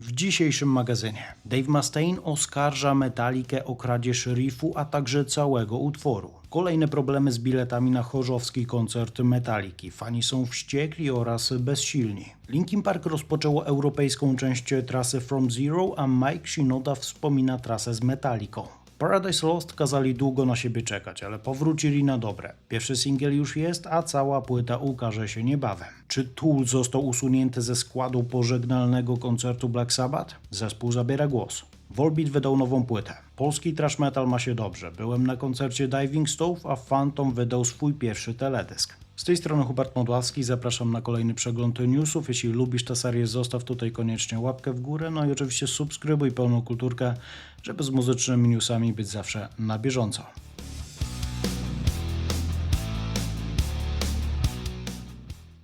W dzisiejszym magazynie Dave Mustaine oskarża Metalikę o kradzież riffu, a także całego utworu. Kolejne problemy z biletami na chorzowski koncert Metaliki. Fani są wściekli oraz bezsilni. Linkin Park rozpoczęło europejską część trasy From Zero, a Mike Shinoda wspomina trasę z Metaliką. Paradise Lost kazali długo na siebie czekać, ale powrócili na dobre. Pierwszy singiel już jest, a cała płyta ukaże się niebawem. Czy Tool został usunięty ze składu pożegnalnego koncertu Black Sabbath? Zespół zabiera głos. Volbeat wydał nową płytę. Polski trash metal ma się dobrze. Byłem na koncercie Diving Stove, a Phantom wydał swój pierwszy teledysk. Z tej strony Hubert Modławski, zapraszam na kolejny przegląd newsów. Jeśli lubisz tę serię, zostaw tutaj koniecznie łapkę w górę, no i oczywiście subskrybuj pełną kulturkę, żeby z muzycznymi newsami być zawsze na bieżąco.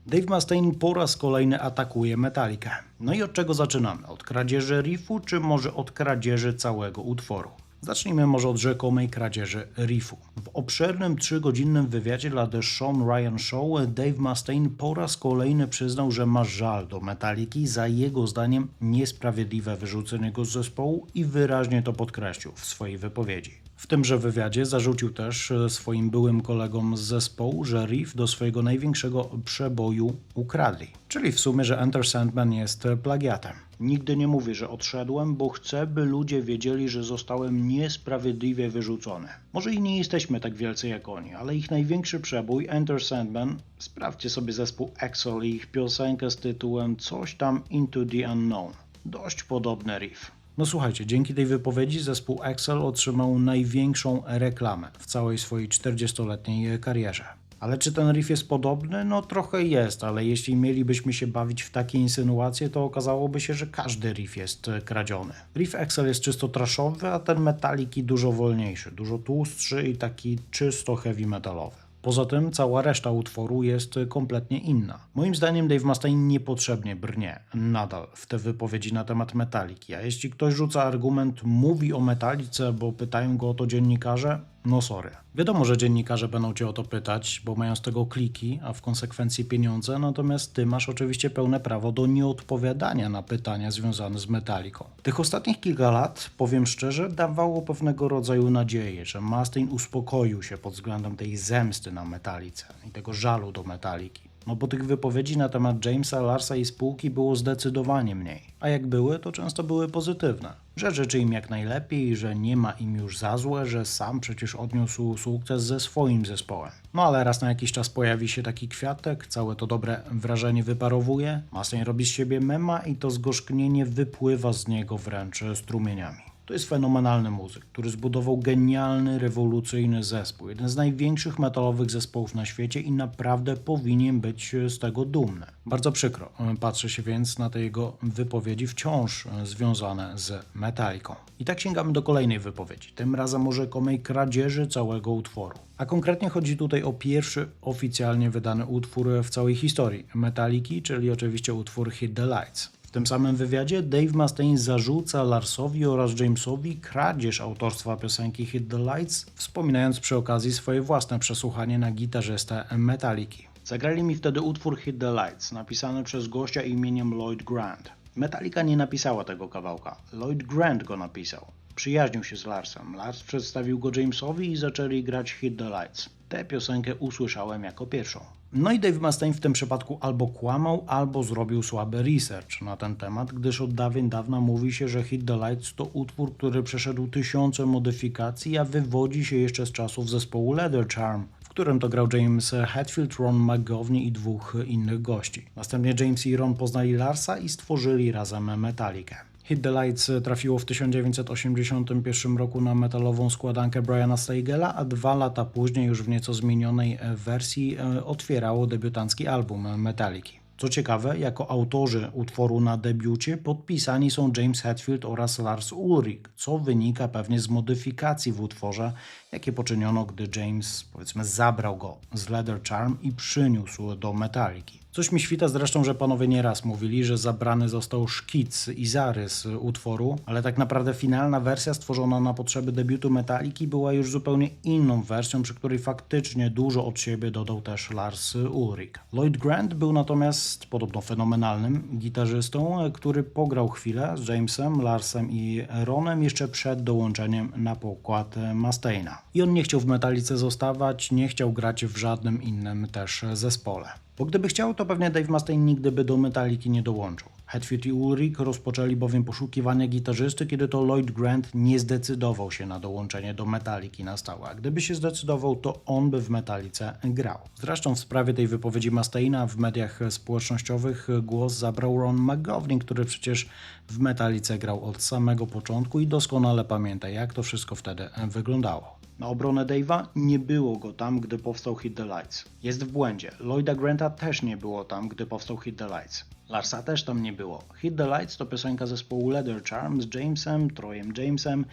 Dave Mustaine po raz kolejny atakuje Metallica. No i od czego zaczynamy? Od kradzieży riffu, czy może od kradzieży całego utworu? Zacznijmy może od rzekomej kradzieży riffu. W obszernym trzygodzinnym wywiadzie dla The Sean Ryan Show Dave Mustaine po raz kolejny przyznał, że ma żal do Metaliki za jego zdaniem niesprawiedliwe wyrzucenie go z zespołu i wyraźnie to podkreślił w swojej wypowiedzi. W tymże wywiadzie zarzucił też e, swoim byłym kolegom z zespołu, że Riff do swojego największego przeboju ukradli. Czyli w sumie, że Enter Sandman jest plagiatem. Nigdy nie mówię, że odszedłem, bo chcę, by ludzie wiedzieli, że zostałem niesprawiedliwie wyrzucony. Może i nie jesteśmy tak wielcy jak oni, ale ich największy przebój, Enter Sandman, sprawdźcie sobie zespół Excel i ich piosenkę z tytułem Coś tam Into the Unknown. Dość podobny riff. No słuchajcie, dzięki tej wypowiedzi zespół Excel otrzymał największą reklamę w całej swojej 40-letniej karierze. Ale czy ten riff jest podobny? No trochę jest, ale jeśli mielibyśmy się bawić w takie insynuacje, to okazałoby się, że każdy riff jest e, kradziony. Riff Excel jest czysto trashowy, a ten metaliki dużo wolniejszy, dużo tłustszy i taki czysto heavy metalowy. Poza tym cała reszta utworu jest kompletnie inna. Moim zdaniem Dave Mustaine niepotrzebnie brnie nadal w te wypowiedzi na temat metaliki, a jeśli ktoś rzuca argument mówi o metalice, bo pytają go o to dziennikarze, no sorry. Wiadomo, że dziennikarze będą cię o to pytać, bo mają z tego kliki, a w konsekwencji pieniądze, natomiast ty masz oczywiście pełne prawo do nieodpowiadania na pytania związane z metaliką. Tych ostatnich kilka lat, powiem szczerze, dawało pewnego rodzaju nadzieję, że Mustaine uspokoił się pod względem tej zemsty na metalice i tego żalu do metaliki. No bo tych wypowiedzi na temat Jamesa, Larsa i spółki było zdecydowanie mniej. A jak były, to często były pozytywne. Że życzy im jak najlepiej, że nie ma im już za złe, że sam przecież odniósł sukces ze swoim zespołem. No ale raz na jakiś czas pojawi się taki kwiatek, całe to dobre wrażenie wyparowuje, Mustaine robi z siebie mema i to zgorzknienie wypływa z niego wręcz strumieniami. To jest fenomenalny muzyk, który zbudował genialny, rewolucyjny zespół. Jeden z największych metalowych zespołów na świecie i naprawdę powinien być z tego dumny. Bardzo przykro patrzy się więc na te jego wypowiedzi wciąż związane z metaliką. I tak sięgamy do kolejnej wypowiedzi, tym razem o rzekomej kradzieży całego utworu. A konkretnie chodzi tutaj o pierwszy oficjalnie wydany utwór w całej historii Metaliki, czyli oczywiście utwór Hit the Lights. Tym samym wywiadzie Dave Mustaine zarzuca Larsowi oraz Jamesowi kradzież autorstwa piosenki Hit the Lights, wspominając przy okazji swoje własne przesłuchanie na gitarzystę Metaliki. Zagrali mi wtedy utwór Hit the Lights, napisany przez gościa imieniem Lloyd Grant. Metallica nie napisała tego kawałka, Lloyd Grant go napisał. Przyjaźnił się z Larsem. Lars przedstawił go Jamesowi i zaczęli grać Hit the Lights. Tę piosenkę usłyszałem jako pierwszą. No i Dave Mustaine w tym przypadku albo kłamał, albo zrobił słaby research na ten temat, gdyż od dawien dawna mówi się, że Hit the Lights to utwór, który przeszedł tysiące modyfikacji, a wywodzi się jeszcze z czasów zespołu Leather Charm, w którym to grał James Hetfield, Ron McGovney i dwóch innych gości. Następnie James i Ron poznali Larsa i stworzyli razem Metallicę. Hit the Lights trafiło w 1981 roku na metalową składankę Briana Steigela, a dwa lata później, już w nieco zmienionej wersji, otwierało debiutancki album Metalliki. Co ciekawe, jako autorzy utworu na debiucie podpisani są James Hetfield oraz Lars Ulrich, co wynika pewnie z modyfikacji w utworze, jakie poczyniono, gdy James, powiedzmy, zabrał go z Leather Charm i przyniósł do Metaliki. Coś mi świta zresztą, że panowie nieraz mówili, że zabrany został szkic i zarys utworu, ale tak naprawdę finalna wersja stworzona na potrzeby debiutu Metaliki była już zupełnie inną wersją, przy której faktycznie dużo od siebie dodał też Lars Ulrich. Lloyd Grant był natomiast podobno fenomenalnym gitarzystą, który pograł chwilę z Jamesem, Larsem i Ronem jeszcze przed dołączeniem na pokład Mustaina. I on nie chciał w Metalice zostawać, nie chciał grać w żadnym innym też zespole. Bo gdyby chciał, to pewnie Dave Mustaine nigdy by do Metaliki nie dołączył. Hetfield i Ulrich rozpoczęli bowiem poszukiwania gitarzysty, kiedy to Lloyd Grant nie zdecydował się na dołączenie do Metaliki na stałe. Gdyby się zdecydował, to on by w Metalice grał. Zresztą w sprawie tej wypowiedzi Mustaina w mediach społecznościowych głos zabrał Ron McGovney, który przecież w Metalice grał od samego początku i doskonale pamięta, jak to wszystko wtedy wyglądało. Na obronę Dave'a nie było go tam, gdy powstał Hit the Lights. Jest w błędzie. Lloyda Granta też nie było tam, gdy powstał Hit the Lights. Larsa też tam nie było. Hit the Lights to piosenka zespołu Leather Charm z Jamesem, Troyem Jamesem,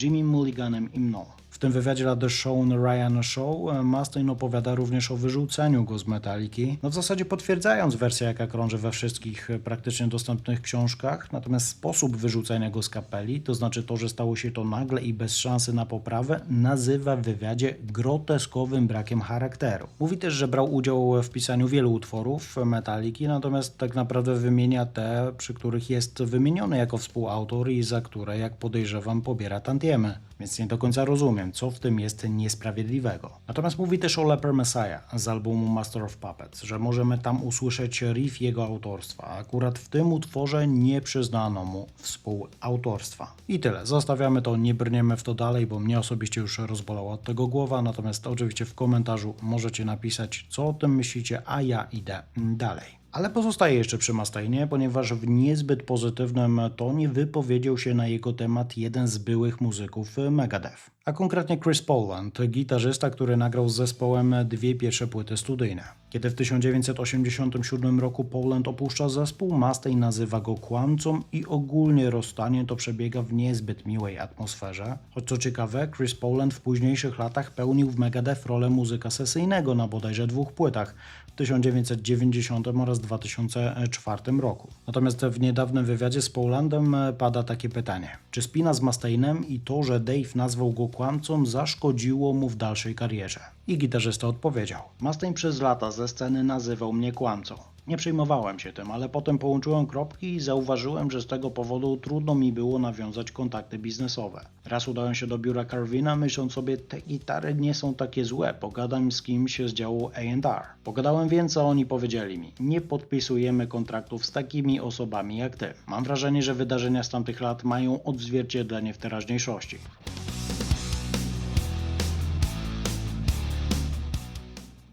Jimmy Mulliganem i mną. W tym wywiadzie dla The Show Ryan Show Mustaine opowiada również o wyrzuceniu go z Metaliki, no w zasadzie potwierdzając wersję, jaka krąży we wszystkich praktycznie dostępnych książkach, natomiast sposób wyrzucenia go z kapeli, to znaczy to, że stało się to nagle i bez szansy na poprawę, nazywa w wywiadzie groteskowym brakiem charakteru. Mówi też, że brał udział w pisaniu wielu utworów Metaliki, natomiast tak naprawdę wymienia te, przy których jest wymieniony jako współautor i za które, jak podejrzewam, pobiera tantiemy. Więc nie do końca rozumiem, co w tym jest niesprawiedliwego. Natomiast mówi też o Leper Messiah z albumu Master of Puppets, że możemy tam usłyszeć riff jego autorstwa. Akurat w tym utworze nie przyznano mu współautorstwa. I tyle. Zostawiamy to, nie brniemy w to dalej, bo mnie osobiście już rozbolała od tego głowa. Natomiast oczywiście w komentarzu możecie napisać, co o tym myślicie, a ja idę dalej. Ale pozostaje jeszcze przy Mustainie, ponieważ w niezbyt pozytywnym tonie wypowiedział się na jego temat jeden z byłych muzyków Megadeth. A konkretnie Chris Poland, gitarzysta, który nagrał z zespołem dwie pierwsze płyty studyjne. Kiedy w 1987 roku Poland opuszcza zespół, Mustaine nazywa go kłamcą i ogólnie rozstanie to przebiega w niezbyt miłej atmosferze. Choć co ciekawe, Chris Poland w późniejszych latach pełnił w Megadeth rolę muzyka sesyjnego na bodajże dwóch płytach w 1990 oraz 2004 roku. Natomiast w niedawnym wywiadzie z Polandem pada takie pytanie. Czy spina z Mustainem i to, że Dave nazwał go kłamcą zaszkodziło mu w dalszej karierze? I gitarzysta odpowiedział. Mustaine przez lata ze sceny nazywał mnie kłamcą. Nie przejmowałem się tym, ale potem połączyłem kropki i zauważyłem, że z tego powodu trudno mi było nawiązać kontakty biznesowe. Raz udałem się do biura Carvina, myśląc sobie, te gitary nie są takie złe, pogadam z kimś z działu A&R. Pogadałem więc, a oni powiedzieli mi, nie podpisujemy kontraktów z takimi osobami jak ty. Mam wrażenie, że wydarzenia z tamtych lat mają odzwierciedlenie w teraźniejszości.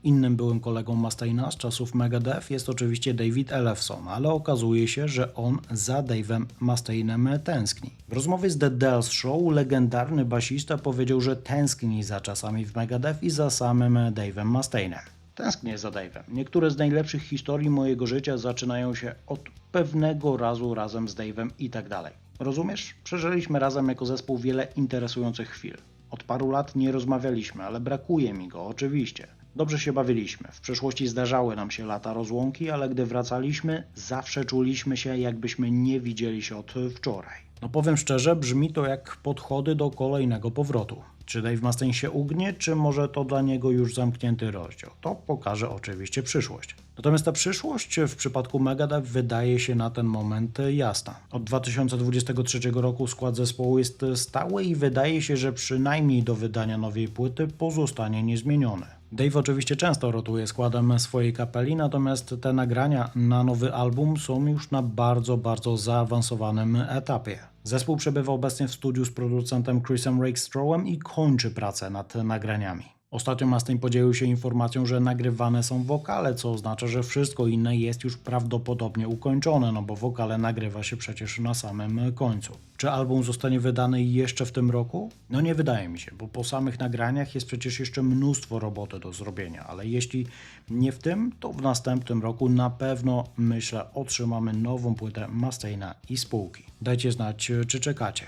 Innym byłym kolegą Mustaina z czasów Megadeth jest oczywiście David Ellefson, ale okazuje się, że on za Dave'em Mustainem tęskni. W rozmowie z The Dells Show legendarny basista powiedział, że tęskni za czasami w Megadeth i za samym Dave'em Mustainem. Tęsknię za Dave'em. Niektóre z najlepszych historii mojego życia zaczynają się od pewnego razu razem z Dave'em i tak dalej. Rozumiesz? Przeżyliśmy razem jako zespół wiele interesujących chwil. Od paru lat nie rozmawialiśmy, ale brakuje mi go, oczywiście. Dobrze się bawiliśmy. W przeszłości zdarzały nam się lata rozłąki, ale gdy wracaliśmy, zawsze czuliśmy się, jakbyśmy nie widzieli się od wczoraj. No powiem szczerze, brzmi to jak podchody do kolejnego powrotu. Czy Dave Mustaine się ugnie, czy może to dla niego już zamknięty rozdział? To pokaże oczywiście przyszłość. Natomiast ta przyszłość w przypadku Megadeth wydaje się na ten moment jasna. Od 2023 roku skład zespołu jest stały i wydaje się, że przynajmniej do wydania nowej płyty pozostanie niezmieniony. Dave oczywiście często rotuje składem swojej kapeli, natomiast te nagrania na nowy album są już na bardzo, bardzo zaawansowanym etapie. Zespół przebywa obecnie w studiu z producentem Chrisem Rakestrowem i kończy pracę nad nagraniami. Ostatnio Mustaine podzielił się informacją, że nagrywane są wokale, co oznacza, że wszystko inne jest już prawdopodobnie ukończone, no bo wokale nagrywa się przecież na samym końcu. Czy album zostanie wydany jeszcze w tym roku? No nie wydaje mi się, bo po samych nagraniach jest przecież jeszcze mnóstwo roboty do zrobienia, ale jeśli nie w tym, to w następnym roku na pewno, myślę, otrzymamy nową płytę Mustaina i spółki. Dajcie znać, czy czekacie.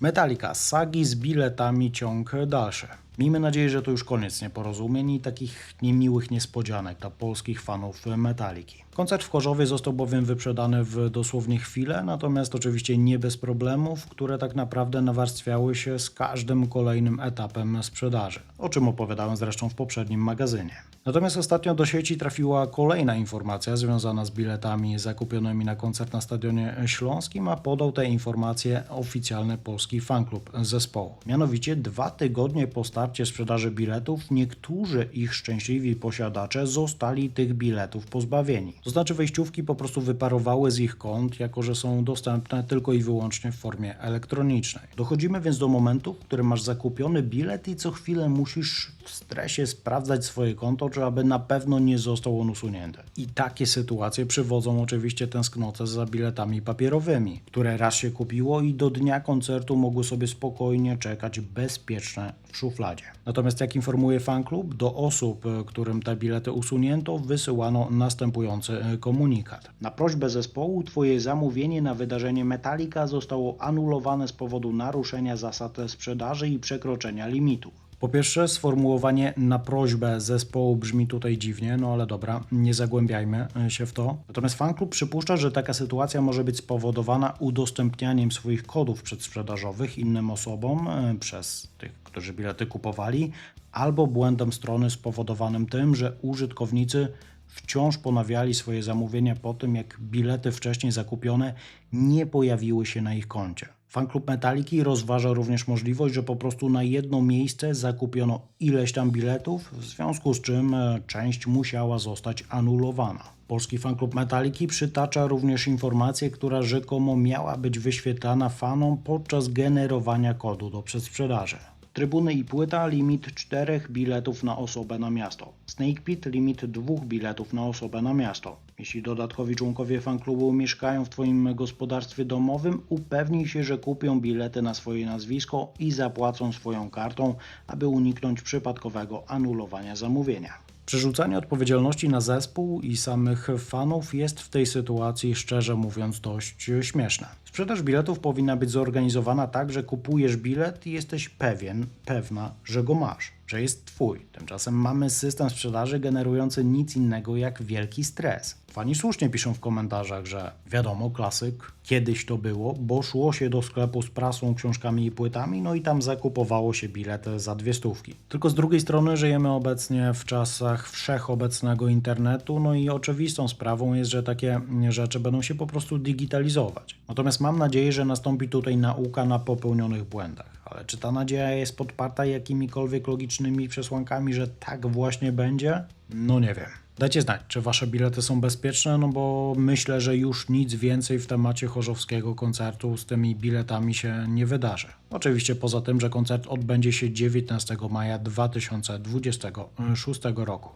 Metallica, sagi z biletami ciąg dalszy. Miejmy nadzieję, że to już koniec nieporozumień i takich niemiłych niespodzianek dla polskich fanów Metaliki. Koncert w Chorzowie został bowiem wyprzedany w dosłownie chwilę, natomiast oczywiście nie bez problemów, które tak naprawdę nawarstwiały się z każdym kolejnym etapem sprzedaży, o czym opowiadałem zresztą w poprzednim magazynie. Natomiast ostatnio do sieci trafiła kolejna informacja związana z biletami zakupionymi na koncert na Stadionie Śląskim, a podał te informacje oficjalny polski fanklub zespołu. Mianowicie dwa tygodnie po starcie sprzedaży biletów niektórzy ich szczęśliwi posiadacze zostali tych biletów pozbawieni. To znaczy wejściówki po prostu wyparowały z ich kont, jako że są dostępne tylko i wyłącznie w formie elektronicznej. Dochodzimy więc do momentu, w którym masz zakupiony bilet i co chwilę musisz w stresie sprawdzać swoje konto, czy aby na pewno nie został on usunięty. I takie sytuacje przywodzą oczywiście tęsknotę za biletami papierowymi, które raz się kupiło i do dnia koncertu mogły sobie spokojnie czekać bezpieczne w szufladzie. Natomiast jak informuje fanklub, do osób, e, którym te bilety usunięto, wysyłano następujący e, komunikat. Na prośbę zespołu Twoje zamówienie na wydarzenie Metallica zostało anulowane z powodu naruszenia zasad sprzedaży i przekroczenia limitów. Po pierwsze, sformułowanie na prośbę zespołu brzmi tutaj dziwnie, no ale dobra, nie zagłębiajmy się w to. Natomiast fanklub przypuszcza, że taka sytuacja może być spowodowana udostępnianiem swoich kodów przedsprzedażowych innym osobom e, przez tych, którzy bilety kupowali, albo błędem strony spowodowanym tym, że użytkownicy wciąż ponawiali swoje zamówienia po tym, jak bilety wcześniej zakupione nie pojawiły się na ich koncie. Fanklub Metaliki rozważa również możliwość, że po prostu na jedno miejsce zakupiono ileś tam biletów, w związku z czym e, część musiała zostać anulowana. Polski fanklub Metaliki przytacza również informację, która rzekomo miała być wyświetlana fanom podczas generowania kodu do przedsprzedaży. Trybuny i płyta limit 4 biletów na osobę na miasto. Snake Pit limit 2 biletów na osobę na miasto. Jeśli dodatkowi członkowie fanklubu mieszkają w Twoim gospodarstwie domowym, upewnij się, że kupią bilety na swoje nazwisko i zapłacą swoją kartą, aby uniknąć przypadkowego anulowania zamówienia. Przerzucanie odpowiedzialności na zespół i samych fanów jest w tej sytuacji, szczerze mówiąc, dość śmieszne. Sprzedaż biletów powinna być zorganizowana tak, że kupujesz bilet i jesteś pewien, pewna, że go masz, że jest twój. Tymczasem mamy system sprzedaży generujący nic innego jak wielki stres. Fani słusznie piszą w komentarzach, że wiadomo, klasyk, kiedyś to było, bo szło się do sklepu z prasą, książkami i płytami, no i tam zakupowało się bilety za dwie stówki. Tylko z drugiej strony żyjemy obecnie w czasach wszechobecnego internetu, no i oczywistą sprawą jest, że takie rzeczy będą się po prostu digitalizować. Natomiast mam nadzieję, że nastąpi tutaj nauka na popełnionych błędach. Ale czy ta nadzieja jest podparta jakimikolwiek logicznymi przesłankami, że tak właśnie będzie? No nie wiem. Dajcie znać, czy wasze bilety są bezpieczne, no bo myślę, że już nic więcej w temacie chorzowskiego koncertu z tymi biletami się nie wydarzy. Oczywiście poza tym, że koncert odbędzie się 19 maja 2026 roku.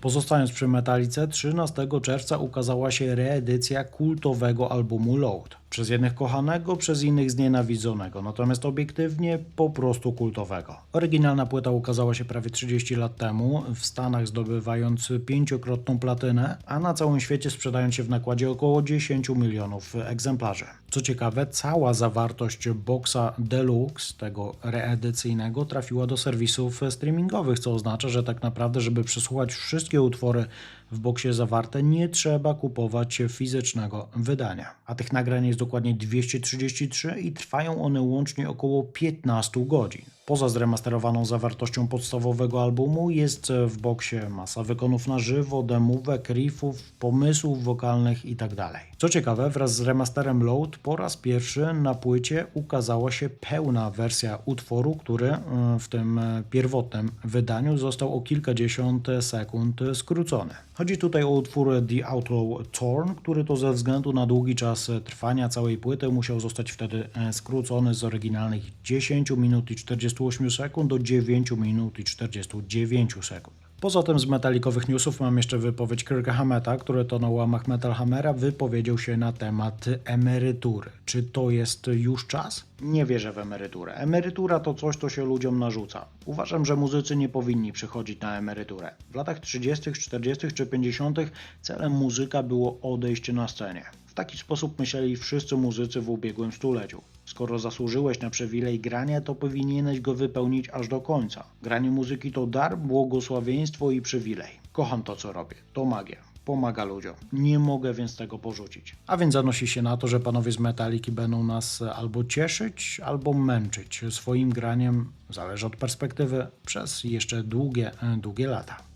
Pozostając przy Metalice, 13 czerwca ukazała się reedycja kultowego albumu Load. Przez jednych kochanego, przez innych znienawidzonego, natomiast obiektywnie po prostu kultowego. Oryginalna płyta ukazała się prawie 30 lat temu, w Stanach zdobywając pięciokrotną platynę, a na całym świecie sprzedając się w nakładzie około 10 milionów egzemplarzy. Co ciekawe, cała zawartość boxa Deluxe, tego reedycyjnego, trafiła do serwisów streamingowych, co oznacza, że tak naprawdę, żeby przesłuchać wszystkie utwory w boksie zawarte, nie trzeba kupować fizycznego wydania. A tych nagrań jest dokładnie 233 i trwają one łącznie około 15 godzin. Poza zremasterowaną zawartością podstawowego albumu jest w boksie masa wykonów na żywo, demówek, riffów, pomysłów wokalnych itd. Co ciekawe, wraz z remasterem Load po raz pierwszy na płycie ukazała się pełna wersja utworu, który y, w tym pierwotnym wydaniu został o kilkadziesiąt sekund skrócony. Chodzi tutaj o utwór The Outlaw Torn, który to ze względu na długi czas trwania całej płyty musiał zostać wtedy e, skrócony z oryginalnych 10 minut i 48 sekund do 9 minut i 49 sekund. Poza tym z metalikowych newsów mam jeszcze wypowiedź Kirka Hameta, który to na łamach Metal Hammera wypowiedział się na temat emerytury. Czy to jest już czas? Nie wierzę w emeryturę. Emerytura to coś, co się ludziom narzuca. Uważam, że muzycy nie powinni przychodzić na emeryturę. W latach 30., 40. czy 50. celem muzyka było odejście na scenie. W taki sposób myśleli wszyscy muzycy w ubiegłym stuleciu. Skoro zasłużyłeś na przywilej grania, to powinieneś go wypełnić aż do końca. Granie muzyki to dar, błogosławieństwo i przywilej. Kocham to, co robię. To magia. Pomaga ludziom. Nie mogę więc tego porzucić. A więc zanosi się na to, że panowie z Metaliki będą nas albo cieszyć, albo męczyć swoim graniem, zależy od perspektywy, przez jeszcze długie, długie lata.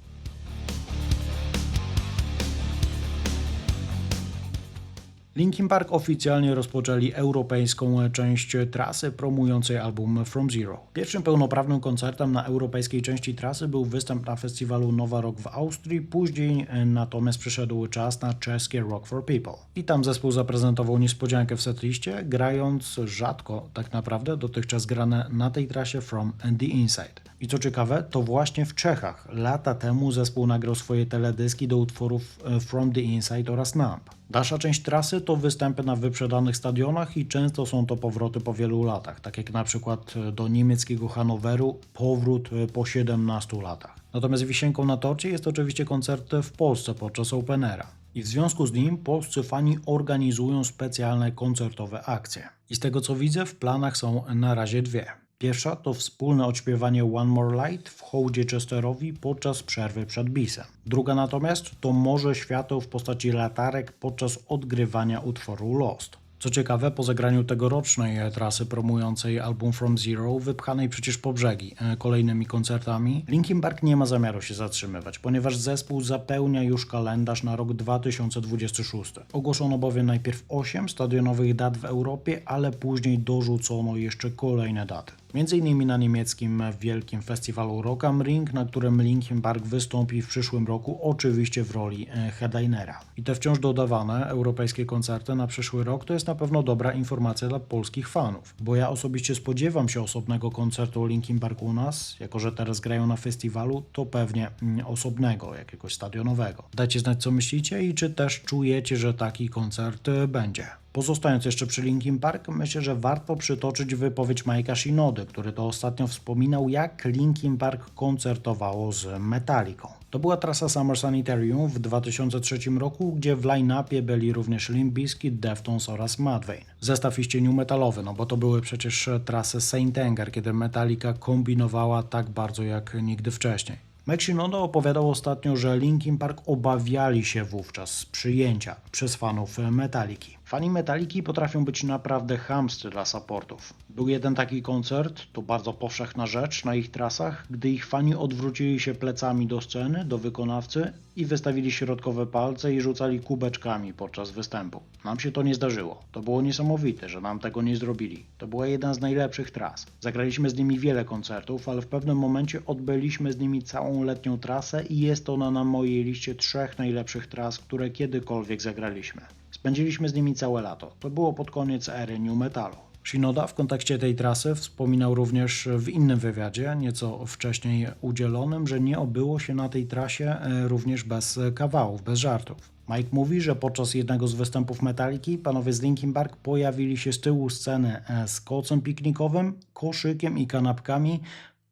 Linkin Park oficjalnie rozpoczęli europejską część trasy promującej album From Zero. Pierwszym pełnoprawnym koncertem na europejskiej części trasy był występ na festiwalu Nowa Rock w Austrii, później natomiast przyszedł czas na czeskie Rock for People. I tam zespół zaprezentował niespodziankę w setliście, grając rzadko tak naprawdę dotychczas grane na tej trasie From the Inside. I co ciekawe, to właśnie w Czechach lata temu zespół nagrał swoje teledyski do utworów From the Inside oraz Numb. Dalsza część trasy to występy na wyprzedanych stadionach i często są to powroty po wielu latach, tak jak na przykład do niemieckiego Hanoweru powrót po 17 latach. Natomiast wisienką na torcie jest oczywiście koncert w Polsce podczas Openera. I w związku z nim polscy fani organizują specjalne koncertowe akcje. I z tego co widzę, w planach są na razie dwie. Pierwsza to wspólne odśpiewanie One More Light w hołdzie Chesterowi podczas przerwy przed bisem. Druga natomiast to Morze Świateł w postaci latarek podczas odgrywania utworu Lost. Co ciekawe, po zagraniu tegorocznej trasy promującej album From Zero, wypchanej przecież po brzegi kolejnymi koncertami, Linkin Park nie ma zamiaru się zatrzymywać, ponieważ zespół zapełnia już kalendarz na rok 2026. Ogłoszono bowiem najpierw 8 stadionowych dat w Europie, ale później dorzucono jeszcze kolejne daty. Innymi na niemieckim wielkim festiwalu Rock am Ring, na którym Linkin Park wystąpi w przyszłym roku, oczywiście w roli headlinera. I te wciąż dodawane europejskie koncerty na przyszły rok to jest na pewno dobra informacja dla polskich fanów, bo ja osobiście spodziewam się osobnego koncertu Linkin Park u nas, jako że teraz grają na festiwalu, to pewnie osobnego, jakiegoś stadionowego. Dajcie znać co myślicie i czy też czujecie, że taki koncert będzie. Pozostając jeszcze przy Linkin Park, myślę, że warto przytoczyć wypowiedź Mike'a Shinody, który to ostatnio wspominał, jak Linkin Park koncertowało z Metallicą. To była trasa Summer Sanitarium w 2003 roku, gdzie w line-upie byli również Limp Bizkit, Deftones oraz Mudvayne. Zestaw iście new metalowy, no bo to były przecież trasy Saint Anger, kiedy Metallica kombinowała tak bardzo jak nigdy wcześniej. Mike Shinoda opowiadał ostatnio, że Linkin Park obawiali się wówczas przyjęcia przez fanów Metaliki. Fani Metaliki potrafią być naprawdę chamscy dla supportów. Był jeden taki koncert, to bardzo powszechna rzecz na ich trasach, gdy ich fani odwrócili się plecami do sceny, do wykonawcy i wystawili środkowe palce i rzucali kubeczkami podczas występu. Nam się to nie zdarzyło. To było niesamowite, że nam tego nie zrobili. To była jedna z najlepszych tras. Zagraliśmy z nimi wiele koncertów, ale w pewnym momencie odbyliśmy z nimi całą letnią trasę i jest ona na mojej liście trzech najlepszych tras, które kiedykolwiek zagraliśmy. Spędziliśmy z nimi całe lato. To było pod koniec ery New Metalu. Shinoda w kontekście tej trasy wspominał również w innym wywiadzie, nieco wcześniej udzielonym, że nie obyło się na tej trasie również bez kawałów, bez żartów. Mike mówi, że podczas jednego z występów Metaliki panowie z Linkin Park pojawili się z tyłu sceny z kocem piknikowym, koszykiem i kanapkami,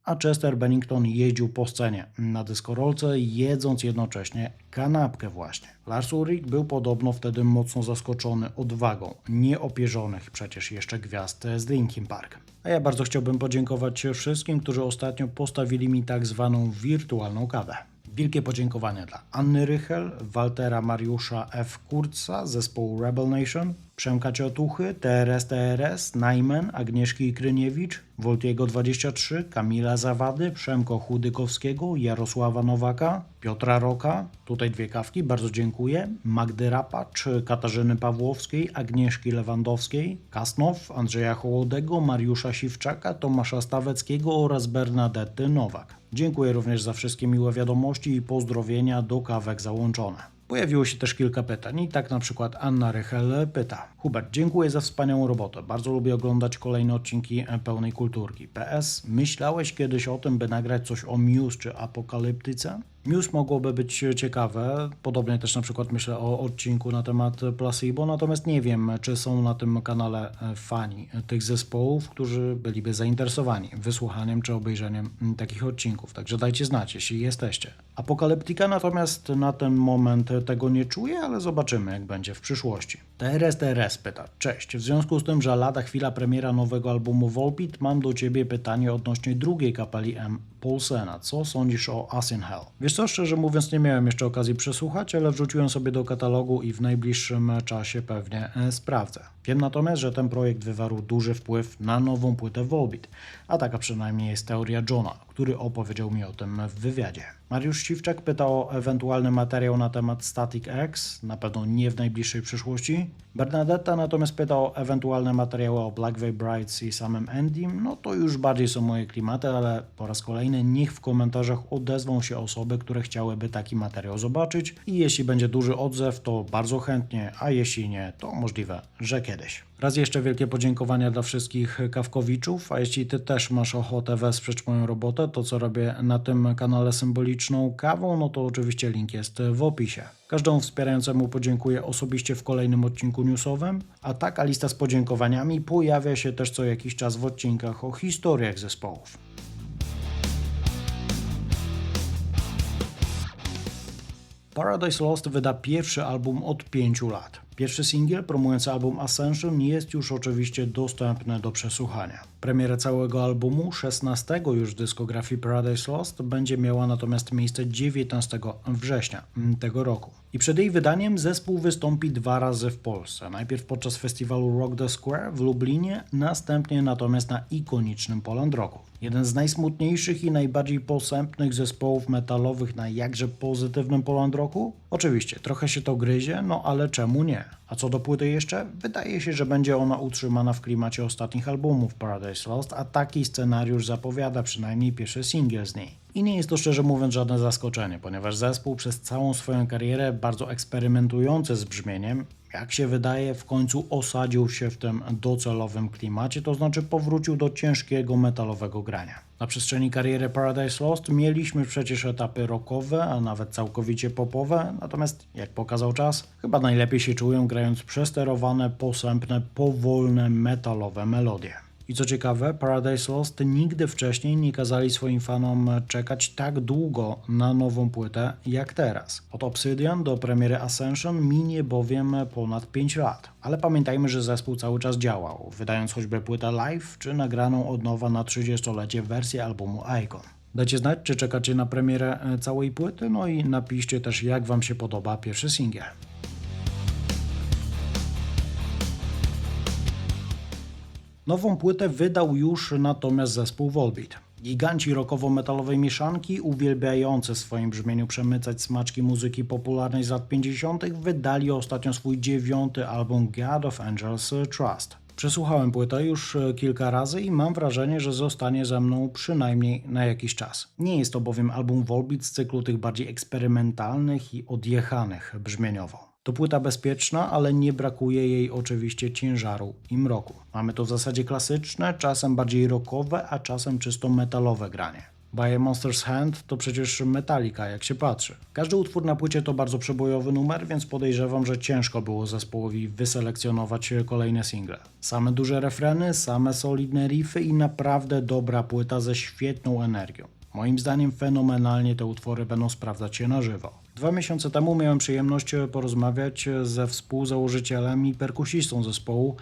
a Chester Bennington jeździł po scenie na dyskorolce, jedząc jednocześnie kanapkę właśnie. Lars Ulrich był podobno wtedy mocno zaskoczony odwagą nieopierzonych przecież jeszcze gwiazd z Linkin Park. A ja bardzo chciałbym podziękować wszystkim, którzy ostatnio postawili mi tak zwaną wirtualną kawę. Wielkie podziękowania dla Anny Rychel, Waltera Mariusza F. Kurca, zespołu Rebel Nation, Przemka Ciotuchy, TRS TRS, Najman, Agnieszki Kryniewicz, Woltiego 23, Kamila Zawady, Przemko Chudykowskiego, Jarosława Nowaka, Piotra Roka, tutaj dwie kawki, bardzo dziękuję, Magdy Rapacz, Katarzyny Pawłowskiej, Agnieszki Lewandowskiej, Kasnow, Andrzeja Hołodego, Mariusza Siwczaka, Tomasza Staweckiego oraz Bernadety Nowak. Dziękuję również za wszystkie miłe wiadomości i pozdrowienia do kawek załączone. Pojawiło się też kilka pytań i tak na przykład Anna Rychel pyta Hubert, dziękuję za wspaniałą robotę. Bardzo lubię oglądać kolejne odcinki pełnej kulturki. PS, myślałeś kiedyś o tym, by nagrać coś o Muse czy Apokaliptyce? News mogłoby być ciekawe, podobnie też na przykład myślę o odcinku na temat Placebo, natomiast nie wiem, czy są na tym kanale e, fani tych zespołów, którzy byliby zainteresowani wysłuchaniem czy obejrzeniem takich odcinków, także dajcie znać, jeśli jesteście. Apokaliptyka natomiast na ten moment tego nie czuje, ale zobaczymy jak będzie w przyszłości. TRS TRS pyta, cześć, w związku z tym, że lada chwila premiera nowego albumu Volbeat, mam do Ciebie pytanie odnośnie drugiej kapeli M. Paulsena. Co sądzisz o Us in Hell? Wiesz co, szczerze mówiąc nie miałem jeszcze okazji przesłuchać, ale wrzuciłem sobie do katalogu i w najbliższym czasie pewnie e, sprawdzę. Wiem natomiast, że ten projekt wywarł duży wpływ na nową płytę Volbeat, a taka przynajmniej jest teoria Johna, który opowiedział mi o tym w wywiadzie. Mariusz Siwczak pyta o ewentualny materiał na temat Static X, na pewno nie w najbliższej przyszłości. Bernadetta natomiast pyta o ewentualne materiały o Black Veil i samym Endym, no to już bardziej są moje klimaty, ale po raz kolejny niech w komentarzach odezwą się osoby, które chciałyby taki materiał zobaczyć i jeśli będzie duży odzew, to bardzo chętnie, a jeśli nie, to możliwe, że kiedyś. Raz jeszcze wielkie podziękowania dla wszystkich kawkowiczów, a jeśli Ty też masz ochotę wesprzeć moją robotę, to co robię na tym kanale symboliczną kawą, no to oczywiście link jest w opisie. Każdemu wspierającemu podziękuję osobiście w kolejnym odcinku newsowym, a taka lista z podziękowaniami pojawia się też co jakiś czas w odcinkach o historiach zespołów. Paradise Lost wyda pierwszy album od pięciu lat. Pierwszy singiel promujący album Ascension jest już oczywiście dostępny do przesłuchania. Premiera całego albumu, 16 już w dyskografii Paradise Lost, będzie miała natomiast miejsce 19 września tego roku. I przed jej wydaniem zespół wystąpi dwa razy w Polsce. Najpierw podczas festiwalu Rock the Square w Lublinie, następnie natomiast na ikonicznym Poland Rocku. Jeden z najsmutniejszych i najbardziej posępnych zespołów metalowych na jakże pozytywnym Poland Rocku? Oczywiście, trochę się to gryzie, no ale czemu nie? A co do płyty jeszcze? Wydaje się, że będzie ona utrzymana w klimacie ostatnich albumów Paradise Lost, a taki scenariusz zapowiada przynajmniej pierwszy singiel z niej. I nie jest to szczerze mówiąc żadne zaskoczenie, ponieważ zespół przez całą swoją karierę bardzo eksperymentujący z brzmieniem, jak się wydaje, w końcu osadził się w tym docelowym klimacie, to znaczy powrócił do ciężkiego metalowego grania. Na przestrzeni kariery Paradise Lost mieliśmy przecież etapy rockowe, a nawet całkowicie popowe, natomiast jak pokazał czas, chyba najlepiej się czują grając przesterowane, posępne, powolne, metalowe melodie. I co ciekawe, Paradise Lost nigdy wcześniej nie kazali swoim fanom czekać tak długo na nową płytę jak teraz. Od Obsidian do premiery Ascension minie bowiem ponad 5 lat. Ale pamiętajmy, że zespół cały czas działał, wydając choćby płytę live czy nagraną od nowa na 30-lecie wersję albumu Icon. Dajcie znać, czy czekacie na premierę całej płyty, no i napiszcie też, jak Wam się podoba pierwszy singiel. Nową płytę wydał już natomiast zespół Volbeat. Giganci rockowo-metalowej mieszanki, uwielbiający w swoim brzmieniu przemycać smaczki muzyki popularnej z lat 50., wydali ostatnio swój dziewiąty album God of Angels Trust. Przesłuchałem płytę już kilka razy i mam wrażenie, że zostanie ze mną przynajmniej na jakiś czas. Nie jest to bowiem album Volbeat z cyklu tych bardziej eksperymentalnych i odjechanych brzmieniowo. To płyta bezpieczna, ale nie brakuje jej oczywiście ciężaru i mroku. Mamy to w zasadzie klasyczne, czasem bardziej rockowe, a czasem czysto metalowe granie. By Monster's Hand to przecież Metallica, jak się patrzy. Każdy utwór na płycie to bardzo przebojowy numer, więc podejrzewam, że ciężko było zespołowi wyselekcjonować kolejne single. Same duże refreny, same solidne riffy i naprawdę dobra płyta ze świetną energią. Moim zdaniem fenomenalnie te utwory będą sprawdzać się na żywo. Dwa miesiące temu miałem przyjemność porozmawiać ze współzałożycielem i perkusistą zespołu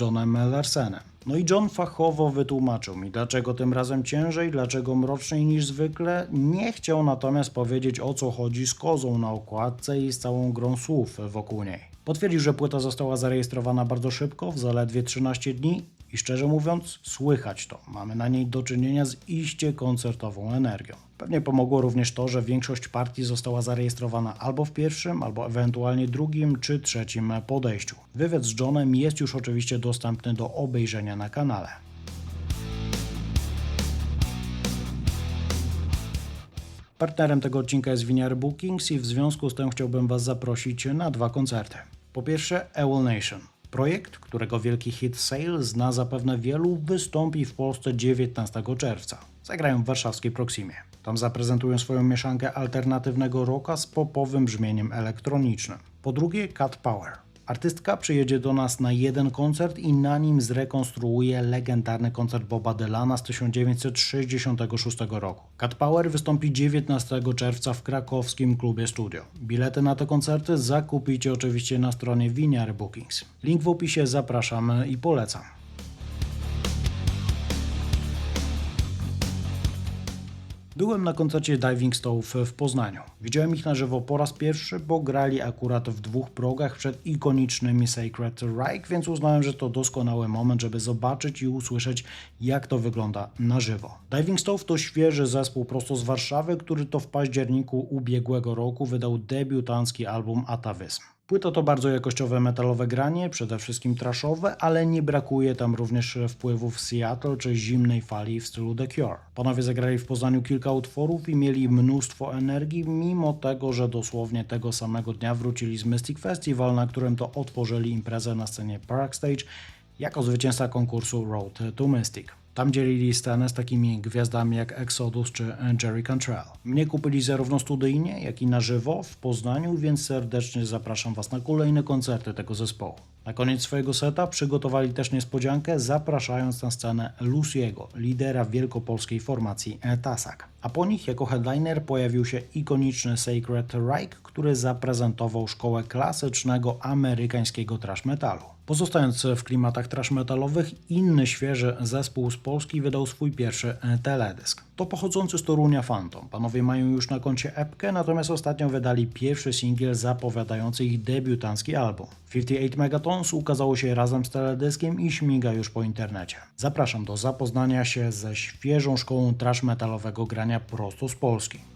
Johnem Larsenem. No i John fachowo wytłumaczył mi, dlaczego tym razem ciężej, dlaczego mroczniej niż zwykle. Nie chciał natomiast powiedzieć o co chodzi z kozą na okładce i z całą grą słów wokół niej. Potwierdził, że płyta została zarejestrowana bardzo szybko, w zaledwie 13 dni i szczerze mówiąc, słychać to. Mamy na niej do czynienia z iście koncertową energią. Pewnie pomogło również to, że większość partii została zarejestrowana albo w pierwszym, albo ewentualnie drugim czy trzecim podejściu. Wywiad z Johnem jest już oczywiście dostępny do obejrzenia na kanale. Partnerem tego odcinka jest Winiar Bookings i w związku z tym chciałbym Was zaprosić na dwa koncerty. Po pierwsze, Ewell Nation. Projekt, którego wielki hit Sale zna zapewne wielu, wystąpi w Polsce 19 czerwca. Zagrają w warszawskiej Proximie. Tam zaprezentują swoją mieszankę alternatywnego rocka z popowym brzmieniem elektronicznym. Po drugie Cat Power. Artystka przyjedzie do nas na jeden koncert i na nim zrekonstruuje legendarny koncert Boba Dylana z 1966 roku. Cat Power wystąpi 19 czerwca w krakowskim klubie Studio. Bilety na te koncerty zakupicie oczywiście na stronie Winiary Bookings. Link w opisie zapraszam i polecam. Byłem na koncercie Diving Stove w Poznaniu. Widziałem ich na żywo po raz pierwszy, bo grali akurat w dwóch progach przed ikonicznymi Sacred Reich, więc uznałem, że to doskonały moment, żeby zobaczyć i usłyszeć, jak to wygląda na żywo. Diving Stove to świeży zespół prosto z Warszawy, który to w październiku ubiegłego roku wydał debiutancki album Atavism. Płyta to bardzo jakościowe metalowe granie, przede wszystkim trashowe, ale nie brakuje tam również wpływów Seattle czy zimnej fali w stylu The Cure. Panowie zagrali w Poznaniu kilka utworów i mieli mnóstwo energii, mimo tego, że dosłownie tego samego dnia wrócili z Mystic Festival, na którym to otworzyli imprezę na scenie Park Stage jako zwycięzca konkursu Road to Mystic. Tam dzielili scenę z takimi gwiazdami jak Exodus czy Jerry Cantrell. Mnie kupili zarówno studyjnie, jak i na żywo w Poznaniu, więc serdecznie zapraszam Was na kolejne koncerty tego zespołu. Na koniec swojego seta przygotowali też niespodziankę, zapraszając na scenę Luciego, lidera wielkopolskiej formacji Tasak. A po nich jako headliner pojawił się ikoniczny Sacred Reich, który zaprezentował szkołę klasycznego amerykańskiego trash metalu. Pozostając w klimatach trash metalowych, inny świeży zespół z Polski wydał swój pierwszy teledysk. To pochodzący z Torunia Phantom. Panowie mają już na koncie epkę, natomiast ostatnio wydali pierwszy singiel zapowiadający ich debiutancki album. 58 Megatons ukazało się razem z teledyskiem i śmiga już po internecie. Zapraszam do zapoznania się ze świeżą szkołą trash metalowego grania prosto z Polski.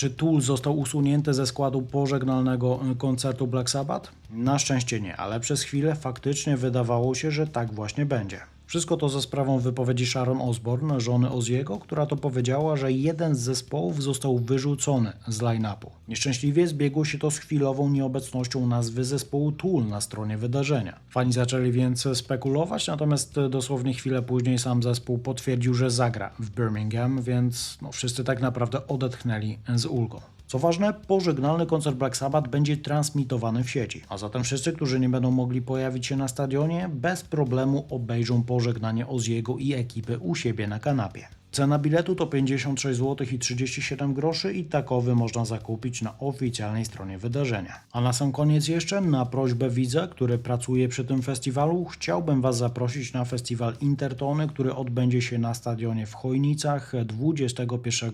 Czy Tool został usunięty ze składu pożegnalnego koncertu Black Sabbath? Na szczęście nie, ale przez chwilę faktycznie wydawało się, że tak właśnie będzie. Wszystko to za sprawą wypowiedzi Sharon Osbourne, żony Oziego, która to powiedziała, że jeden z zespołów został wyrzucony z line-upu. Nieszczęśliwie zbiegło się to z chwilową nieobecnością nazwy zespołu Tool na stronie wydarzenia. Fani zaczęli więc spekulować, natomiast dosłownie chwilę później sam zespół potwierdził, że zagra w Birmingham, więc no, wszyscy tak naprawdę odetchnęli z ulgą. Co ważne, pożegnalny koncert Black Sabbath będzie transmitowany w sieci, a zatem wszyscy, którzy nie będą mogli pojawić się na stadionie, bez problemu obejrzą pożegnanie Oziego i ekipy u siebie na kanapie. Cena biletu to 56 zł i 37 groszy i takowy można zakupić na oficjalnej stronie wydarzenia. A na sam koniec jeszcze, na prośbę widza, który pracuje przy tym festiwalu, chciałbym Was zaprosić na festiwal Intertony, który odbędzie się na stadionie w Chojnicach 21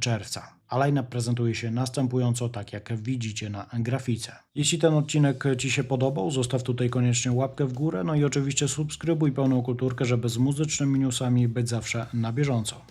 czerwca. A line prezentuje się następująco, tak jak widzicie na grafice. Jeśli ten odcinek Ci się podobał, zostaw tutaj koniecznie łapkę w górę, no i oczywiście subskrybuj pełną kulturkę, żeby z muzycznymi newsami być zawsze na bieżąco.